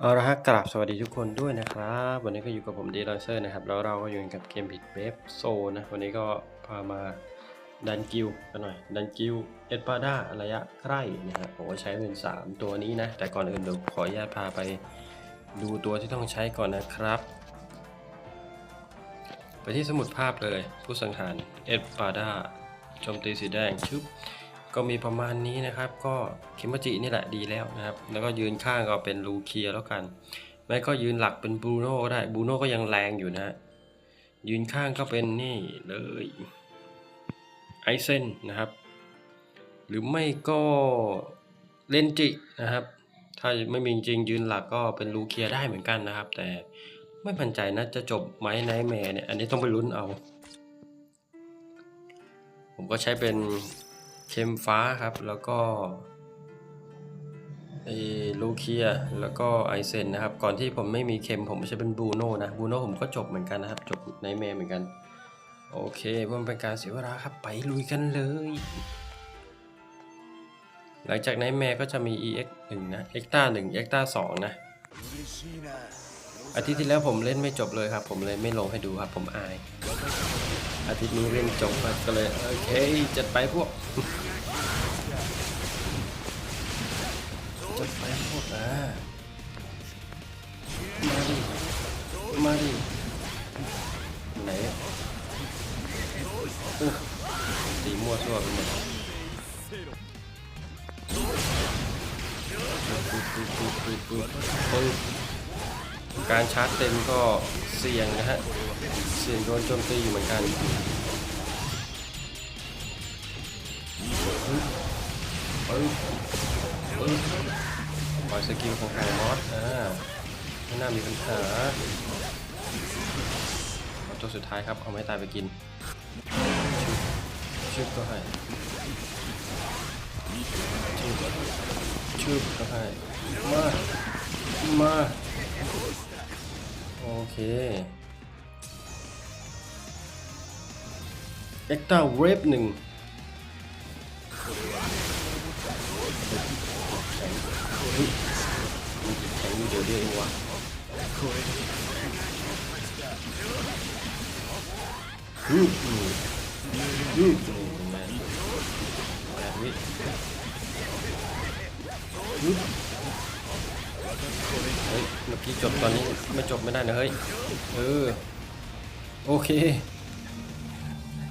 เอาละฮะกราบสวัสดีทุกคนด้วยนะครับ วันนี้ก็อยู่กับผมดีลเซอร์นะครับ แล้วเราก็อยู่กับเกมผิดเวฟโซนะ วันนี้ก็พามาดันกิวกันหน่อย ดันกิวเอ็ดปาด้าระยะใกล้นะฮะผมใช้เป็น 3 ตัวนี้นะ แต่ก่อนอื่นเดี๋ยวขออนุญาตพาไปดูตัวที่ต้องใช้ก่อนนะครับ ไปที่สมุดภาพเลย ผู้สังหารเอ็ดปาด้าโจมตีสีแดงชึบ ก็มีประมาณนี้นะครับ ก็คิมจินี่แหละดีแล้วนะครับ แล้วก็ยืนข้างก็เป็นลูเคียแล้วกัน ไม่ก็ยืนหลักเป็นบรูโน่ก็ได้บรูโน่ก็ยังแรงอยู่นะฮะยืนข้างก็เป็นนี่เลยไอเซนนะครับ หรือไม่ก็เลนจินะครับ ถ้าไม่มีจริงยืนหลักก็เป็นลูเคียได้เหมือนกันนะครับ แต่ไม่มั่นใจนะจะจบไหมไนแมร์เนี่ยอันนี้ต้องไปลุ้นเอา ผมก็ใช้เป็น เคมฟ้าครับ แล้วก็ไอ้ลูเคียแล้วก็ไอเซนนะครับ ก่อนที่ผมไม่มีเคมผมใช้เป็นบูโน่นะบูโน่ผมก็จบเหมือนกันนะครับ จบในแมเหมือนกัน โอเคเพื่อเป็นการเสียเวลาครับ ไปลุยกันเลย หลังจากไนแมก็จะมี EX 1นะ e x t a 1 e x t a 2 นะ อาทิตย์ที่แล้วผมเล่นไม่จบเลยครับ ผมเลยไม่ลงให้ดูครับผมอาย อาทิตย์นี้เล่นจบครับก็เลยโอเคจัดไปพวกจัดไปพวกอะมาดิมาดิไหนอตีมั่วซั่วไปหมดปึ๊บปึ๊บปึ๊บปึ๊บปึ๊บปึ๊บ การชาร์จเต็มก็เสี่ยงนะฮะ เสี่ยงโดนโจมตีอยู่เหมือนกันปล่อยสกิลของไฮมอสอ่าไม่น่ามีปัญหาเอาตัวสุดท้ายครับ เอาไม้ตายไปกินชึบชึบก็ให้ชึบชึบก็ให้ มา มา โอเคเอ็กต้าเวฟหนึ่งแข็งเฮ้ยมันแข็งอยู่เดี๋ยวเดียวเองวะฮึบฮึบแปดวิฮึบ เมื่อกี้จบตอนนี้ไม่จบไม่ได้นะเฮ้ย เออ โอเค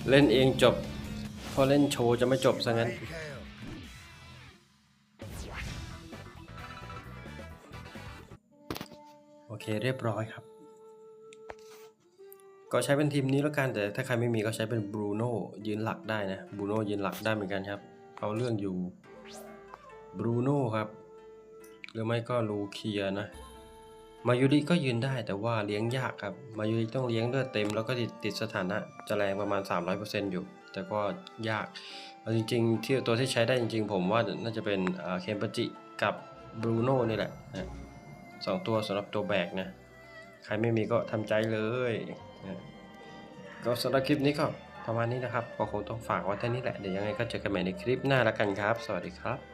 เล่นเองจบ พอเล่นโชว์จะไม่จบซะงั้น โอเคเรียบร้อยครับ ก็ใช้เป็นทีมนี้แล้วกัน แต่ถ้าใครไม่มีก็ใช้เป็นบรูโน่ยืนหลักได้นะ บรูโน่ยืนหลักได้เหมือนกันครับ เอาเรื่องอยู่ บรูโน่ครับ หรือไม่ก็ลูเคียนะ มายุริก็ยืนได้แต่ว่าเลี้ยงยากครับ มายุริต้องเลี้ยงเลือดเต็มแล้วก็ติดติดสถานะจะแรงประมาณ 300%อยู่ แต่ก็ยากเอาจริงๆ ที่ตัวที่ใช้ได้จริง ๆ ผมว่าน่าจะเป็นเคมปจิกับบรูโน่นี่แหละนะสองตัวสำหรับตัวแบกนะ ใครไม่มีก็ทำใจเลยนะก็สำหรับคลิปนี้ก็ประมาณนี้นะครับ ก็คงต้องฝากไว้แค่นี้แหละ เดี๋ยวยังไงก็เจอกันใหม่ในคลิปหน้าล้วกันครับ สวัสดีครับ